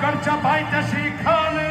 Gorcza Bajta Szykony!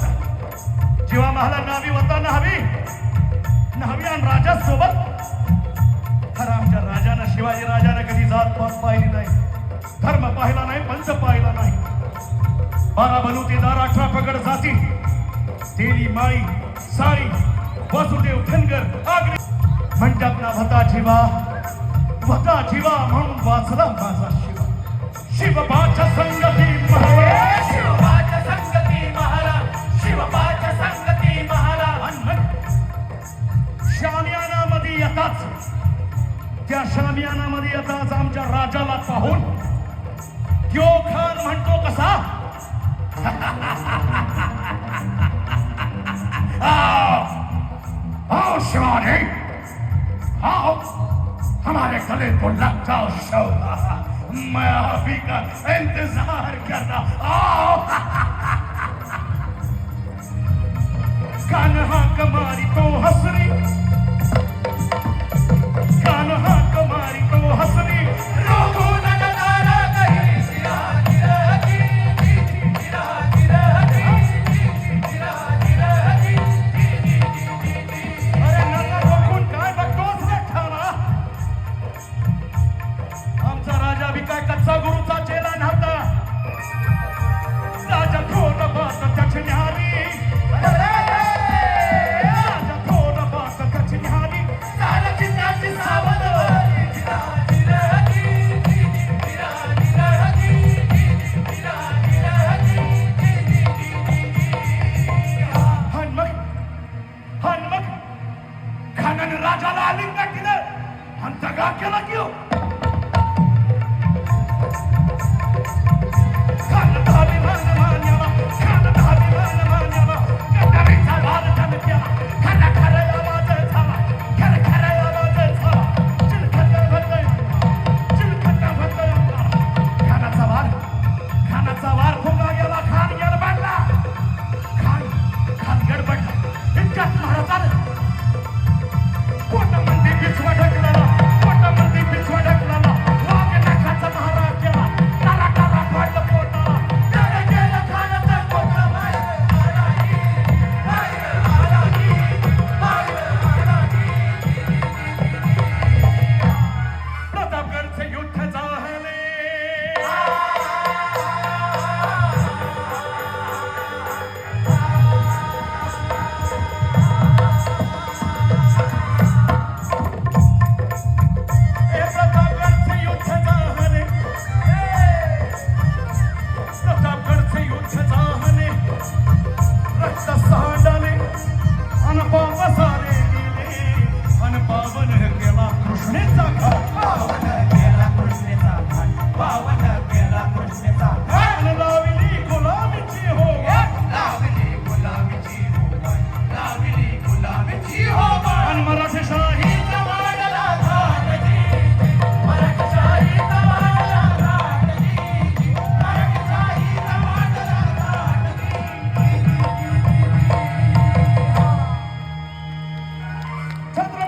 सोबत कोण जीवा महाला नावी होता न्हावी. न्हावी आणि राजा सोबत. खरं आमच्या राजानं शिवाजी राजानं कधी जात पास पाहिली नाही. धर्म पाहिला नाही पंच पाहिला नाही. बारा बलुतेदार अठरा पगड जाती. तेली माळी साळी वासुदेव धनगर आगरी. म्हणतात ना भता जीवा भता जीवा म्हणून वाचला माझा शिवा. शिवबाच्या संगती महाराज त्या शामियानामध्ये येताच आमच्या राजाला पाहून यो खान म्हणतो कसा आओ शिवानी आओ हमारे गले को लग जाओ शो मैं अभी का इंतजार कर रहा आओ कान्हा कमारी तो हंस रही आणि राजाला आलिंगन दिलं. आणि दगा केला की अन पावन केला कृष्णेचा ಚಂದ್ರ